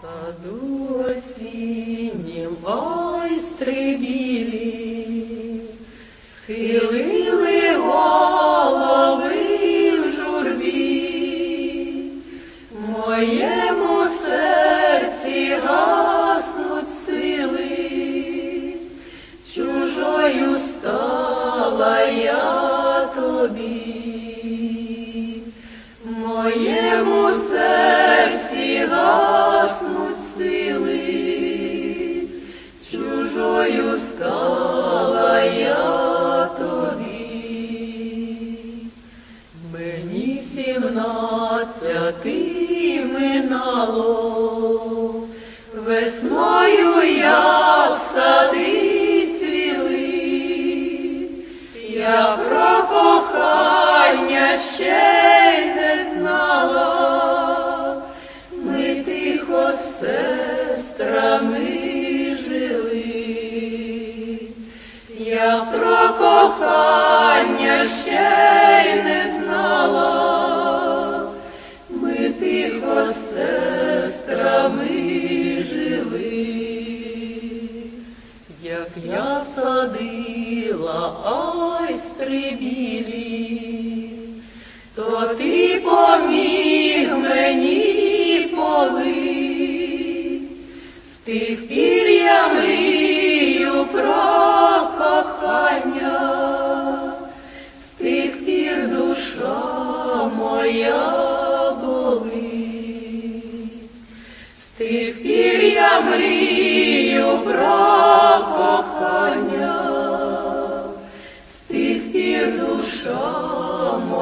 саду осіннім ойстри білі, схилили голови в журбі, моєму серці гаснуть сили, чужою стала я тобі. Сімнадцяти минало, весною я в сади цвіли, я про кохання ще не знала, ми тихо сестрами жили, я про кохання я садила айстри то ти поміг мені полить. З тих пір я мрію про кохання, з тих пір душа моя болить. З тих пір я мрію про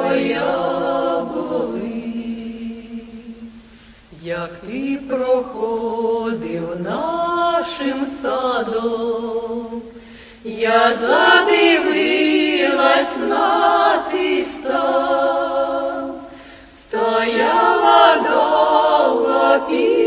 моя болить. Як ти проходив нашим садом, я задивилась на твій стан, стояла довго під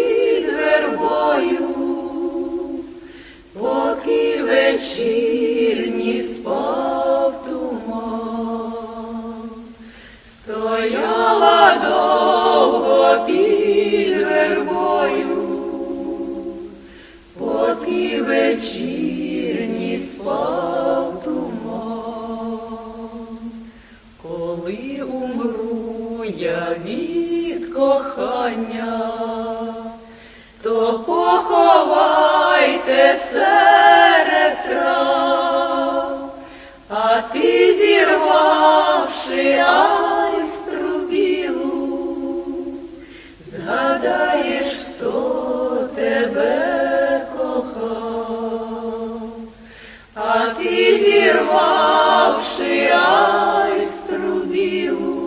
під вербою, поки вечірній спав туман. Коли умру я від кохання, то поховайте серед а ти зірвавши і зірвавши рай струбів.